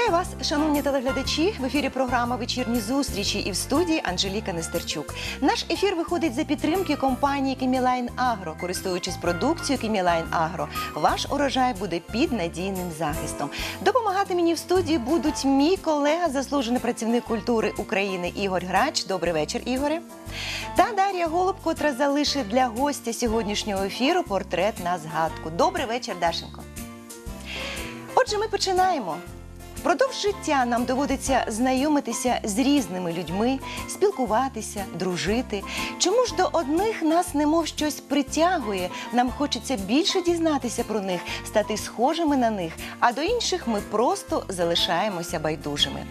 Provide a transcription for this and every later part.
Вітаю вас, шановні телеглядачі. В ефірі програма Вечірні зустрічі і в студії Анжеліка Нестерчук. Наш ефір виходить за підтримки компанії Кімілайн Агро. Користуючись продукцією Кімілайн Агро, ваш урожай буде під надійним захистом. Допомагати мені в студії будуть мій колега, заслужений працівник культури України Ігор Грач. Добрий вечір, Ігоре. Та Дар'я Голуб, котра залишить для гостя сьогоднішнього ефіру портрет на згадку. Добрий вечір, Дашенко. Отже, ми починаємо. Впродовж життя нам доводиться знайомитися з різними людьми, спілкуватися, дружити. Чому ж до одних нас немов щось притягує, нам хочеться більше дізнатися про них, стати схожими на них, а до інших ми просто залишаємося байдужими.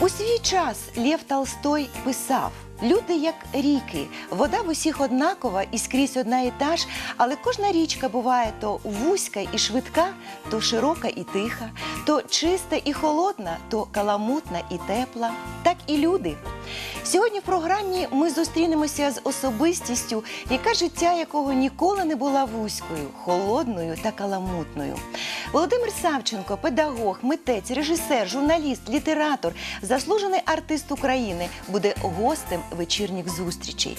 У свій час Лев Толстой писав. Люди як ріки, вода в усіх однакова і скрізь одна і та ж, але кожна річка буває то вузька і швидка, то широка і тиха, то чиста і холодна, то каламутна і тепла. Так і люди. Сьогодні в програмі ми зустрінемося з особистістю, яка життя якого ніколи не була вузькою, холодною та каламутною. Володимир Савченко, педагог, митець, режисер, журналіст, літератор, заслужений артист України, буде гостем вечірніх зустрічей.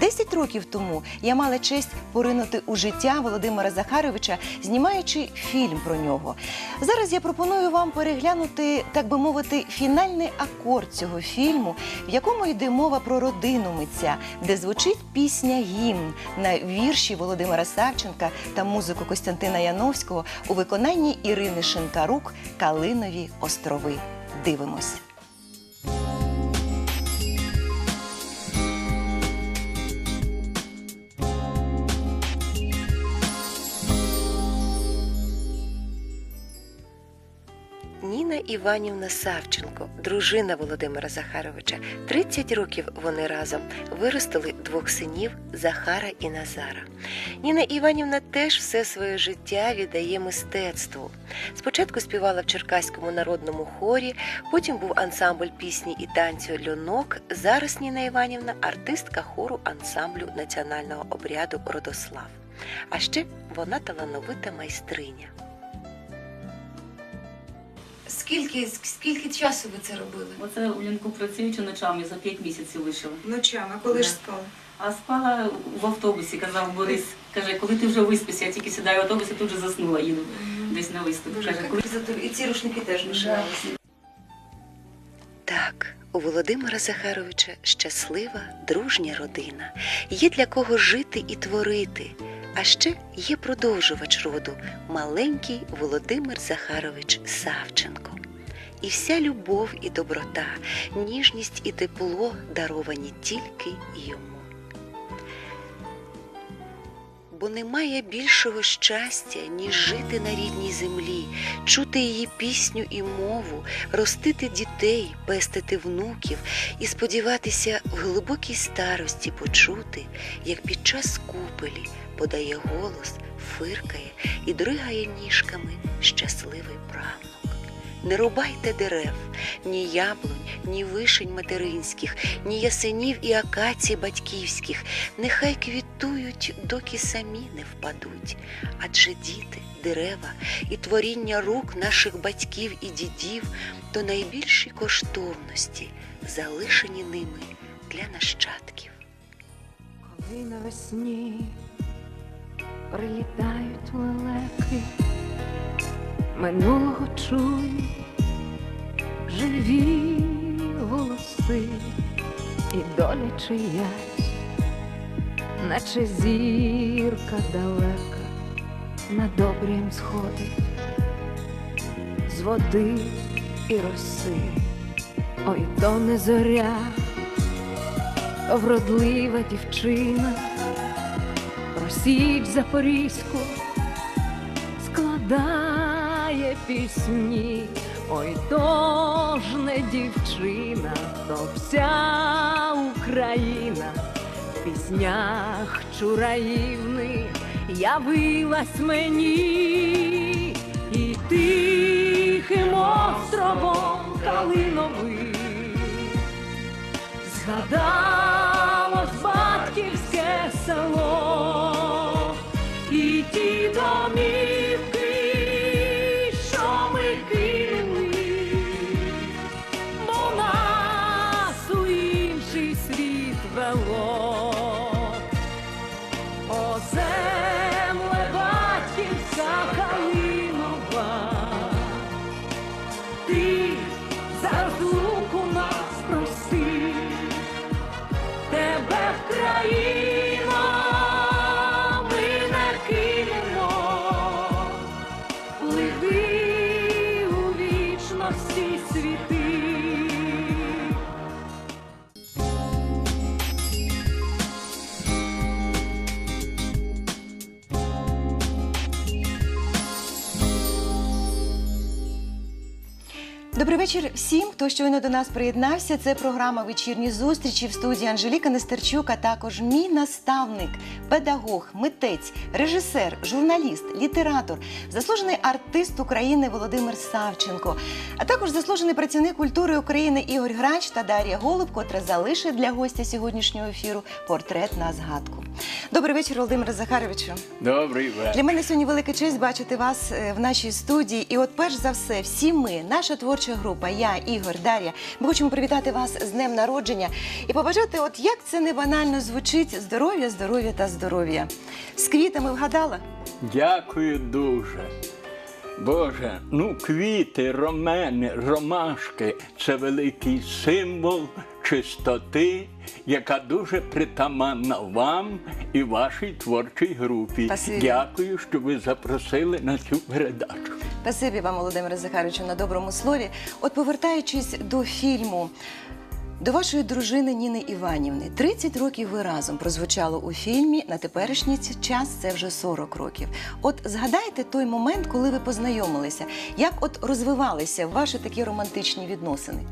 Десять років тому я мала честь поринути у життя Володимира Захаровича, знімаючи фільм про нього. Зараз я пропоную вам переглянути, так би мовити, фінальний акорд цього фільму, в якому йде мова про родину митця, де звучить пісня гімн на вірші Володимира Савченка та музику Костянтина Яновського у виконанні Ірини Шинкарук Калинові острови. Дивимось. Іванівна Савченко, дружина Володимира Захаровича. 30 років вони разом виростили двох синів Захара і Назара. Ніна Іванівна теж все своє життя віддає мистецтву. Спочатку співала в Черкаському народному хорі, потім був ансамбль пісні і танцю Льонок. Зараз Ніна Іванівна артистка хору ансамблю національного обряду Родослав. А ще вона талановита майстриня. Скільки, скільки часу ви це робили? Оце у лінку працюючи ночами, за 5 місяців вишила. Ночами, коли ж Да. спали? А спала в автобусі, казав Борис. Каже, коли ти вже виспишся, я тільки сідаю в автобус і тут же заснула, їду десь на виступ. Дуже Каже, коли зато і ці рушники теж вишивалися. Так, у Володимира Захаровича щаслива, дружня родина. Є для кого жити і творити. А ще є продовжувач роду маленький Володимир Захарович Савченко. І вся любов і доброта, ніжність і тепло даровані тільки йому. Бо немає більшого щастя, ніж жити на рідній землі, чути її пісню і мову, ростити дітей, пестити внуків і сподіватися в глибокій старості почути, як під час купелі подає голос, фиркає і дригає ніжками щасливий правнук. Не рубайте дерев, ні яблунь, ні вишень материнських, ні ясенів і акацій батьківських, нехай квітують, доки самі не впадуть. Адже діти, дерева і творіння рук наших батьків і дідів то найбільші коштовності, залишені ними для нащадків. Коли навесні прилітають лелеки, минулого чую живі голоси і доля чиясь, наче зірка далека над обрієм сходить з води і роси, ой то не зоря, вродлива дівчина, січ запорізьку складає пісні, ой то не дівчина, то вся Україна. В піснях чураївних явилась мені. І тихим островом калиновим згадалось батьківське село. І ті домівки, вечір. Всім, хто щойно до нас приєднався. Це програма Вечірні зустрічі в студії Анжеліка Нестерчук, а також мій наставник, педагог, митець, режисер, журналіст, літератор, заслужений артист України Володимир Савченко, а також заслужений працівник культури України Ігор Грач та Дар'я Голуб, котра залишить для гостя сьогоднішнього ефіру портрет на згадку. Добрий вечір, Володимире Захаровичу. Добрий вечір. Для мене сьогодні велика честь бачити вас е, в нашій студії. І от, перш за все, всі ми, наша творча група, я, Ігор, Дар'я, ми хочемо привітати вас з днем народження і побажати, от як це не банально звучить, здоров'я, здоров'я та здоров'я. З квітами вгадала? Дякую дуже. Боже, ну квіти, ромени, ромашки це великий символ чистоти, яка дуже притаманна вам і вашій творчій групі. Спасибі. Дякую, що ви запросили на цю передачу. Спасибі вам, Володимире Захаровичу, на доброму слові. От повертаючись до фільму. До вашої дружини Ніни Іванівни 30 років ви разом прозвучало у фільмі. На теперішній час це вже 40 років. От згадайте той момент, коли ви познайомилися, як от розвивалися ваші такі романтичні відносини?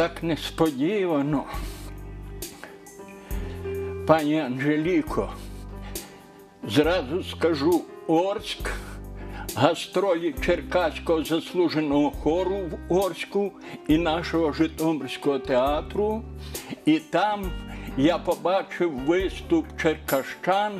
Так несподівано. Пані Анжеліко, зразу скажу Орськ, гастролі Черкаського заслуженого хору в Орську і нашого Житомирського театру. І там я побачив виступ черкащан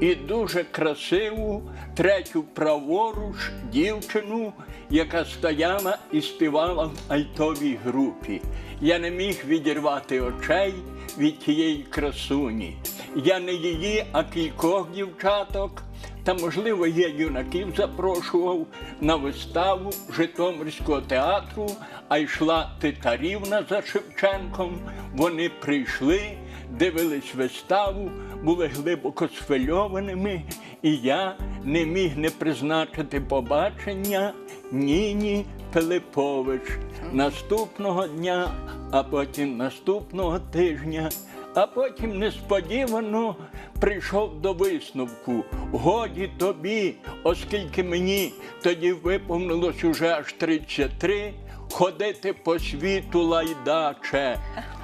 і дуже красиву третю праворуч дівчину, яка стояла і співала в альтовій групі. Я не міг відірвати очей від тієї красуні. Я не її, а кількох дівчаток. Та, можливо, я юнаків запрошував на виставу Житомирського театру, а йшла Титарівна за Шевченком. Вони прийшли, дивились виставу, були глибоко схвильованими, і я не міг не призначити побачення Ніні Пилипович наступного дня, а потім наступного тижня. А потім несподівано прийшов до висновку. Годі тобі, оскільки мені тоді виповнилось уже аж 33, ходити по світу лайдаче.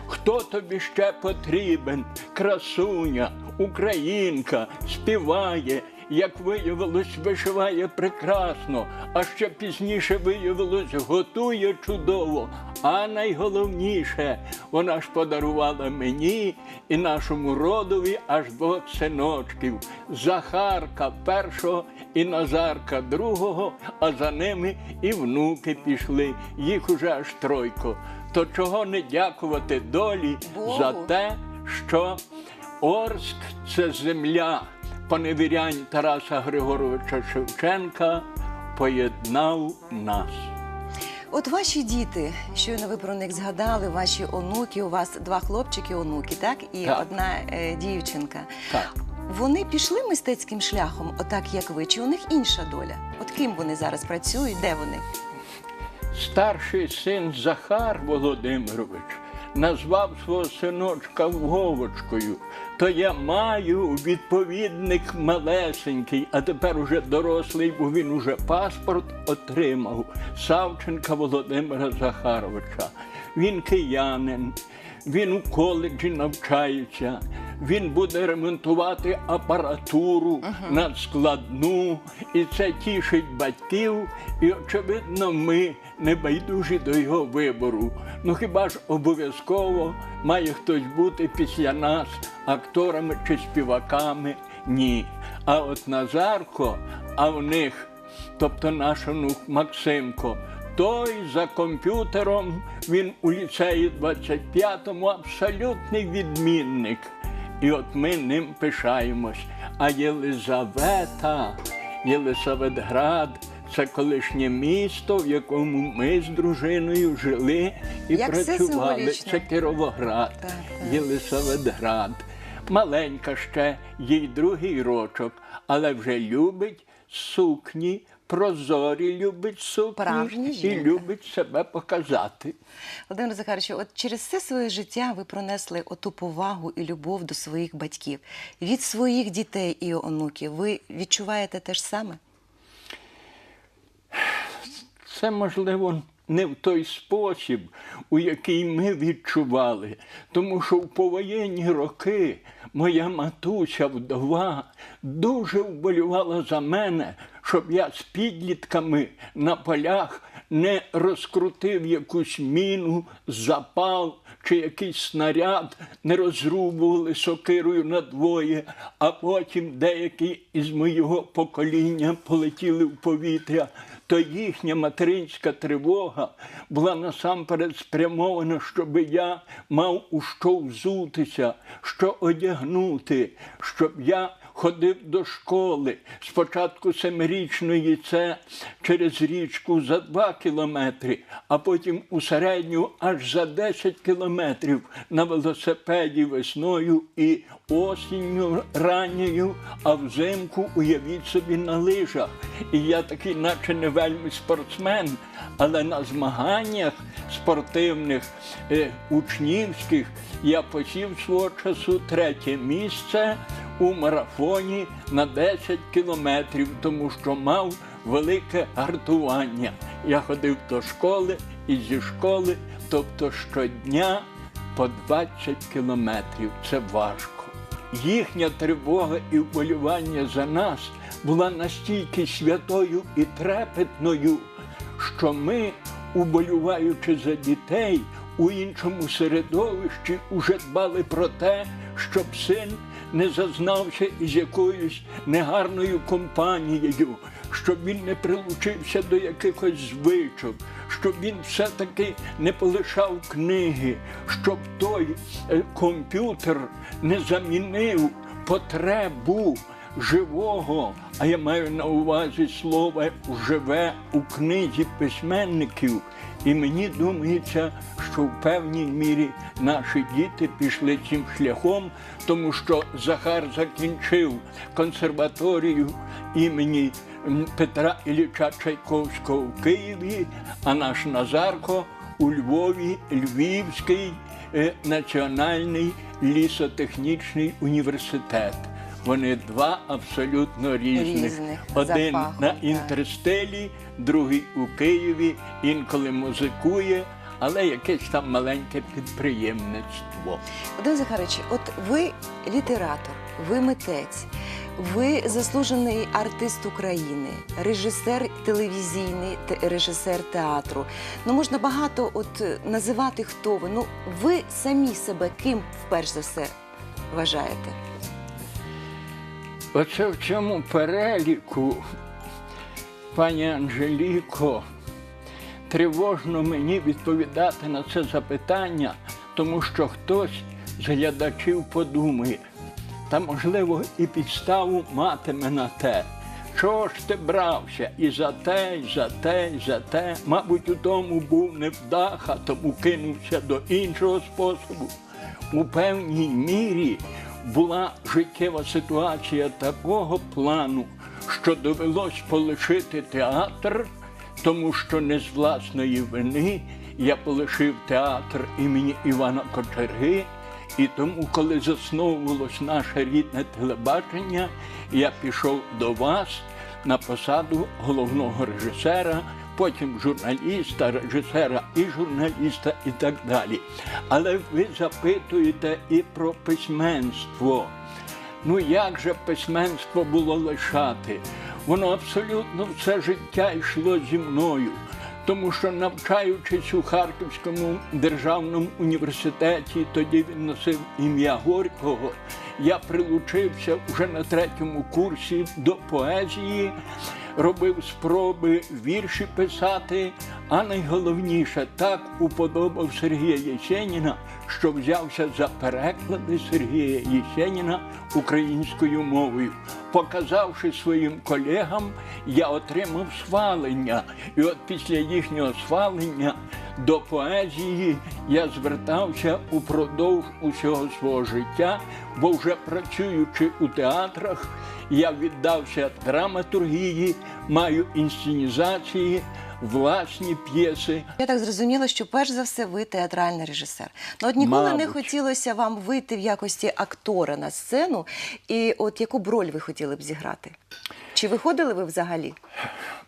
Хто тобі ще потрібен? Красуня, українка, співає, як виявилось, вишиває прекрасно, а ще пізніше виявилось, готує чудово. А найголовніше, вона ж подарувала мені і нашому родові аж двох синочків Захарка першого і Назарка другого, а за ними і внуки пішли. Їх уже аж тройко. То чого не дякувати долі Богу. за те, що Орськ це земля поневірянь Тараса Григоровича Шевченка поєднав нас. От ваші діти, щойно ви про них згадали, ваші онуки, у вас два хлопчики, онуки, так? І Так. одна е, дівчинка. Так. Вони пішли мистецьким шляхом, отак як ви, чи у них інша доля? От ким вони зараз працюють, де вони? Старший син Захар Володимирович назвав свого синочка Вовочкою. То я маю відповідник малесенький, а тепер уже дорослий, бо він уже паспорт отримав Савченка Володимира Захаровича. Він киянин, він у коледжі навчається. Він буде ремонтувати апаратуру надскладну, і це тішить батьків. І очевидно, ми не байдужі до його вибору. Ну хіба ж обов'язково має хтось бути після нас акторами чи співаками? Ні. А от Назарко, а в них, тобто наш онук Максимко, той за комп'ютером, він у ліцеї 25-му абсолютний відмінник. І от ми ним пишаємось. А Єлизавета, Єлисаветград це колишнє місто, в якому ми з дружиною жили і Як працювали. символічно. Це Кіровоград, Так, так. Єлисаветград. Маленька ще, їй другий рочок, але вже любить сукні прозорі, любить сукні і любить себе показати. Володимир Захарович, от через все своє життя ви пронесли оту повагу і любов до своїх батьків. Від своїх дітей і онуків ви відчуваєте те ж саме? Це можливо не в той спосіб, у який ми відчували. Тому що в повоєнні роки моя матуся вдова дуже вболівала за мене, щоб я з підлітками на полях не розкрутив якусь міну, запал чи якийсь снаряд, не розрубували сокирою надвоє, а потім деякі із моєго покоління полетіли в повітря. То їхня материнська тривога була насамперед спрямована, щоб я мав у що взутися, що одягнути, щоб я ходив до школи. Спочатку семирічної це через річку за два кілометри, а потім у середню аж за 10 кілометрів на велосипеді весною і осінню ранньою, а взимку уявіть собі на лижах. І я такий, наче не вельми спортсмен, але на змаганнях спортивних, е, учнівських я посів свого часу третє місце у марафоні на 10 кілометрів, тому що мав велике гартування. Я ходив до школи і зі школи, тобто щодня по 20 кілометрів. Це важко. Їхня тривога і вболівання за нас була настільки святою і трепетною, що ми, уболіваючи за дітей, у іншому середовищі уже дбали про те, щоб син не зазнався із якоюсь негарною компанією, щоб він не прилучився до якихось звичок, щоб він все-таки не полишав книги, щоб той е, комп'ютер не замінив потребу живого, а я маю на увазі слово живе у книзі письменників. І мені думається, що в певній мірі наші діти пішли цим шляхом, тому що Захар закінчив консерваторію імені Петра Ілліча Чайковського в Києві, а наш Назарко у Львові, Львівський е, національний лісотехнічний університет. Вони два абсолютно різних. Різних, Один за на так. інтерстилі, другий у Києві, інколи музикує, але якесь там маленьке підприємництво. Володимир Захарович, от ви літератор, ви митець, ви заслужений артист України, режисер телевізійний, те- режисер театру. Ну можна багато от е, називати, хто ви. Ну ви самі себе ким вперш за все вважаєте? Оце в цьому переліку, пані Анжеліко, тривожно мені відповідати на це запитання, тому що хтось з глядачів подумає, та можливо і підставу матиме на те. Чого ж ти брався і за те, і за те, і за те. Мабуть, у тому був невдах, а тому кинувся до іншого способу. У певній мірі була життєва ситуація такого плану, що довелось полишити театр, тому що не з власної вини я полишив театр імені Івана Кочерги. І тому, коли засновувалось наше рідне телебачення, я пішов до вас на посаду головного режисера, потім журналіста, режисера і журналіста, і так далі. Але ви запитуєте і про письменство. Ну як же письменство було лишати? Воно абсолютно все життя йшло зі мною. Тому що навчаючись у Харківському державному університеті, тоді він носив ім'я Горького, я прилучився вже на третьому курсі до поезії, робив спроби вірші писати, а найголовніше так уподобав Сергія Єсеніна, що взявся за переклади Сергія Єсеніна українською мовою. Показавши своїм колегам, я отримав схвалення. І от після їхнього схвалення До поезії я звертався упродовж усього свого життя, бо вже працюючи у театрах, я віддався драматургії, маю інсценізації, власні п'єси. Я так зрозуміла, що перш за все ви театральний режисер. Ну от ніколи не хотілося вам вийти в якості актора на сцену. І от яку б роль ви хотіли б зіграти? Чи виходили ви взагалі?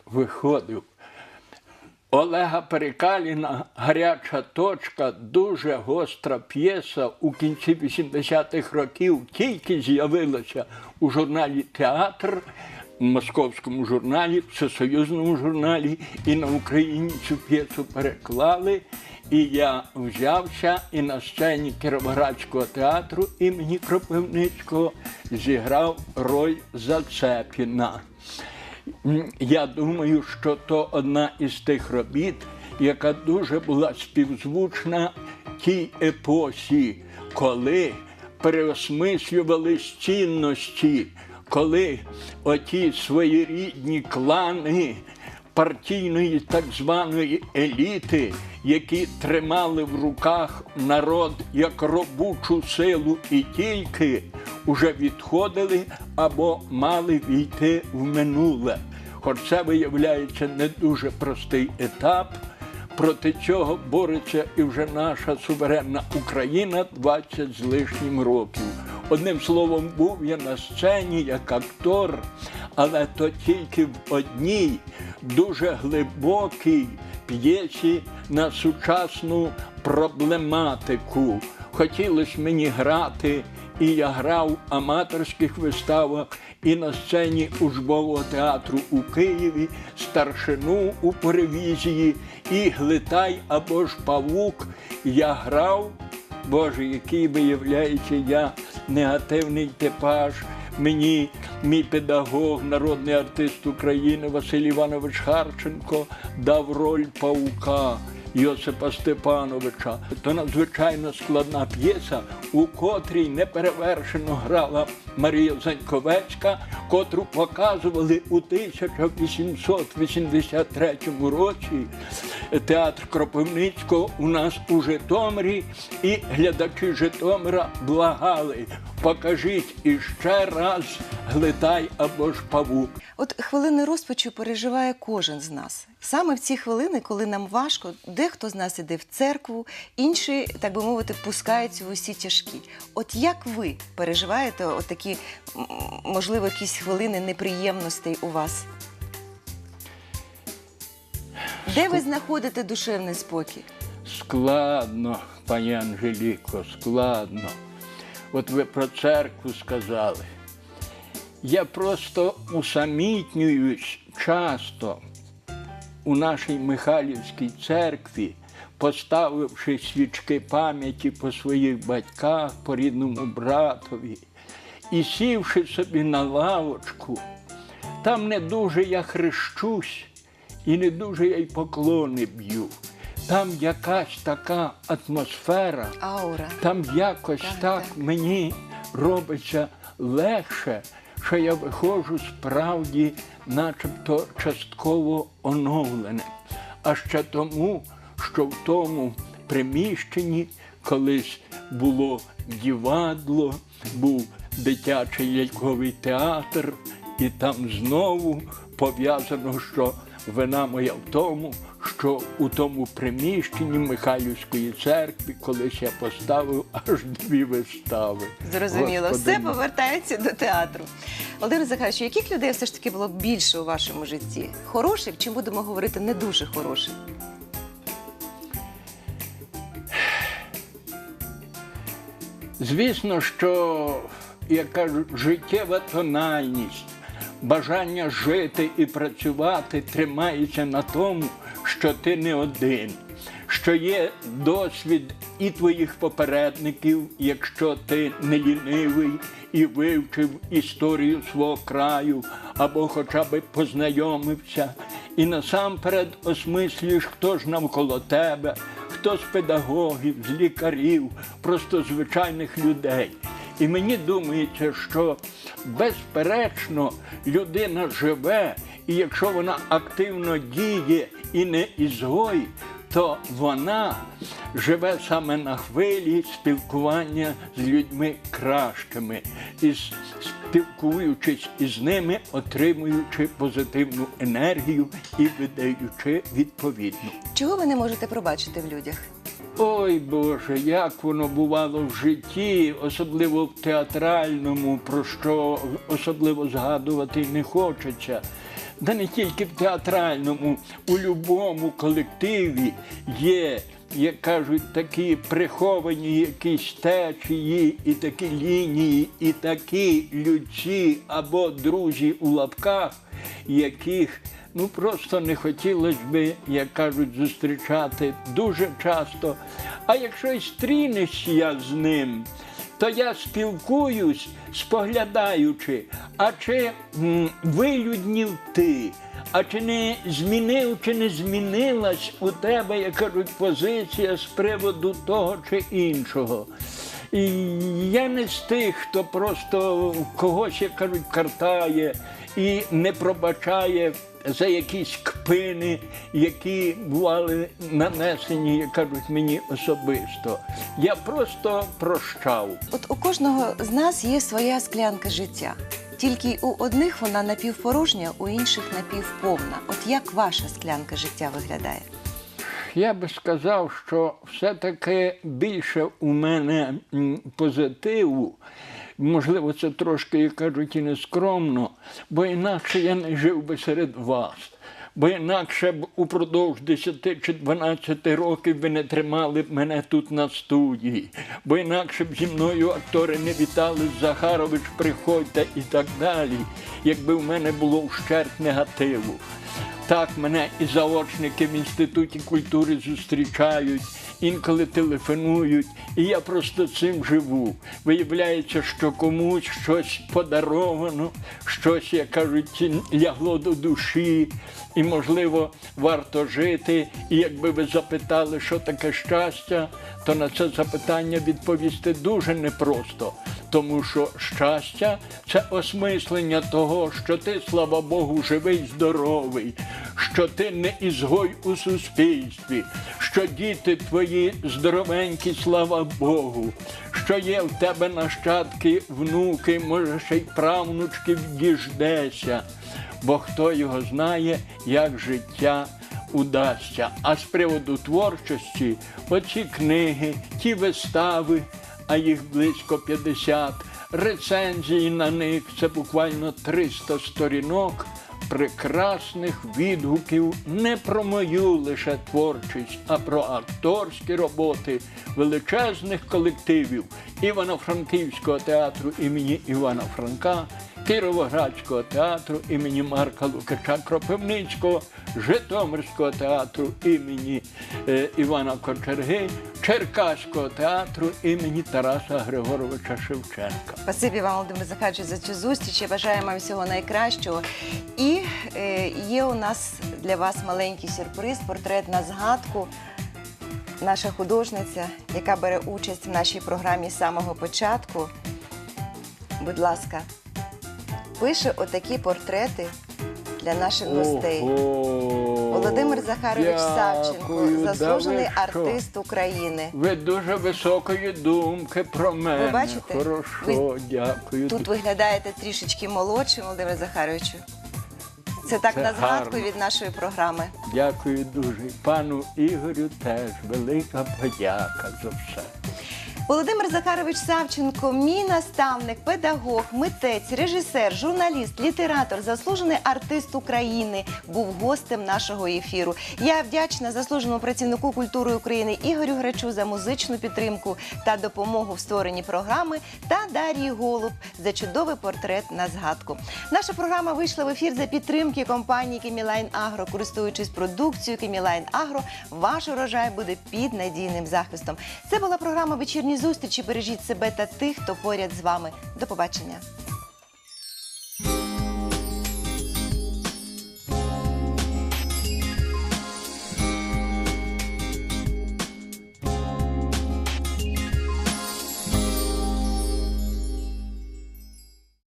виходив. Олега Перекаліна гаряча точка, дуже гостра п'єса у кінці 80-х років тільки з'явилася у журналі Театр, московському журналі, всесоюзному журналі, і на Україні цю п'єсу переклали. І я взявся і на сцені Кіровоградського театру імені Кропивницького зіграв роль Зацепіна. Я думаю, що то одна із тих робіт, яка дуже була співзвучна тій епосі, коли переосмислювались цінності, коли оті своєрідні клани партійної так званої еліти, які тримали в руках народ як робочу силу і тільки уже відходили або мали війти в минуле. Хоч це виявляється не дуже простий етап. Проти цього бореться і вже наша суверенна Україна 20 з лишнім років. Одним словом, був я на сцені як актор, але то тільки в одній дуже глибокій п'єсі на сучасну проблематику. Хотілося мені грати, і я грав в аматорських виставах і на сцені Ужбового театру у Києві, старшину у Перевізії, і Глитай або ж Павук. Я грав, Боже, який виявляється я негативний типаж. Мені мій педагог, народний артист України Василь Іванович Харченко дав роль паука. Йосипа Степановича. То надзвичайно складна п'єса, у котрій неперевершено грала Марія Заньковецька, котру показували у 1883 році театр Кропивницького у нас у Житомирі, і глядачі Житомира благали. Покажіть іще раз глитай або ж павук. От хвилини розпачу переживає кожен з нас. Саме в ці хвилини, коли нам важко, дехто з нас іде в церкву, інші, так би мовити, пускаються в усі тяжкі. От як ви переживаєте от такі, можливо, якісь хвилини неприємностей у вас? Де ви знаходите душевний спокій? Складно, пані Анжеліко, складно. От ви про церкву сказали. Я просто усамітнююсь часто у нашій Михайлівській церкві, поставивши свічки пам'яті по своїх батьках, по рідному братові, і сівши собі на лавочку, там не дуже я хрещусь і не дуже я й поклони б'ю. Там якась така атмосфера, Аура. там якось Так, так, так. мені робиться легше, що я виходжу справді, начебто частково оновленим. А ще тому, що в тому приміщенні колись було дівадло, був дитячий ляльковий театр, і там знову пов'язано, що вина моя в тому, що у тому приміщенні Михайлівської церкви колись я поставив аж дві вистави. Зрозуміло, Господи все мій. повертається до театру. Володимир Захарович, яких людей все ж таки було більше у вашому житті? Хороших чи будемо говорити не дуже хороших? Звісно, що я кажу, життєва тональність, бажання жити і працювати тримається на тому, що ти не один, що є досвід і твоїх попередників, якщо ти не лінивий і вивчив історію свого краю, або хоча б познайомився, і насамперед осмислюєш, хто ж навколо тебе, хто з педагогів, з лікарів, просто звичайних людей. І мені думається, що безперечно людина живе, і якщо вона активно діє і не ізгой, то вона живе саме на хвилі спілкування з людьми кращими, і спілкуючись із ними, отримуючи позитивну енергію і видаючи відповідну. Чого ви не можете пробачити в людях? Ой Боже, як воно бувало в житті, особливо в театральному, про що особливо згадувати не хочеться. Да не тільки в театральному, у будь-якому колективі є, як кажуть, такі приховані якісь течії, і такі лінії, і такі людці або друзі у лапках, яких ну просто не хотілося би, як кажуть, зустрічати дуже часто. А якщо й стрінеш я з ним, то я спілкуюсь, споглядаючи, а чи вилюднів ти, а чи не змінив, чи не змінилась у тебе, як кажуть, позиція з приводу того чи іншого. І я не з тих, хто просто когось, як кажуть, картає і не пробачає за якісь кпини, які бували нанесені, як кажуть, мені особисто. Я просто прощав. От у кожного з нас є своя склянка життя. Тільки у одних вона напівпорожня, у інших напівповна. От як ваша склянка життя виглядає? Я би сказав, що все-таки більше у мене позитиву. Можливо, це трошки, як кажуть, і нескромно, бо інакше я не жив би серед вас. Бо інакше б упродовж 10 чи 12 років ви не тримали б мене тут на студії. Бо інакше б зі мною актори не вітали Захарович, приходьте і так далі, якби в мене було вщерть негативу. Так мене і заочники в інституті культури зустрічають, інколи телефонують, і я просто цим живу. Виявляється, що комусь щось подаровано, щось, як кажуть, лягло до душі, і, можливо, варто жити. І якби ви запитали, що таке щастя, то на це запитання відповісти дуже непросто. Тому що щастя це осмислення того, що ти, слава Богу, живий, здоровий, що ти не ізгой у суспільстві, що діти твої здоровенькі, слава Богу, що є в тебе нащадки, внуки, може ще й правнучки діждеся, бо хто його знає, як життя удасться. А з приводу творчості, оці книги, ті вистави а їх близько 50, рецензії на них це буквально 300 сторінок прекрасних відгуків не про мою лише творчість, а про акторські роботи величезних колективів Івано-Франківського театру імені Івана Франка, Кіровоградського театру імені Марка Лукача Кропивницького, Житомирського театру імені е, Івана Кочерги, Черкаського театру імені Тараса Григоровича Шевченка. Спасибі вам, Володимир Захарович, за цю зустріч. Я бажаю вам всього найкращого. І е, є у нас для вас маленький сюрприз, портрет на згадку. Наша художниця, яка бере участь в нашій програмі з самого початку. Будь ласка, пише отакі портрети для наших гостей. Володимир Захарович Савченко, Дякую, да заслужений ви що? артист України. Ви дуже високої думки про мене. бачите? Хорошо, Ви дякую. Тут виглядаєте трішечки молодшим, Володимир Захаровичу. Це так Це на згадку гарно. від нашої програми. Дякую дуже. Пану Ігорю теж велика подяка за все. Володимир Захарович Савченко, мій наставник, педагог, митець, режисер, журналіст, літератор, заслужений артист України, був гостем нашого ефіру. Я вдячна заслуженому працівнику культури України Ігорю Грачу за музичну підтримку та допомогу в створенні програми та Дарії Голуб за чудовий портрет на згадку. Наша програма вийшла в ефір за підтримки компанії Кемілайн Агро. Користуючись продукцією Кемілайн Агро, ваш урожай буде під надійним захистом. Це була програма вечірні зустрічі. Бережіть себе та тих, хто поряд з вами. До побачення.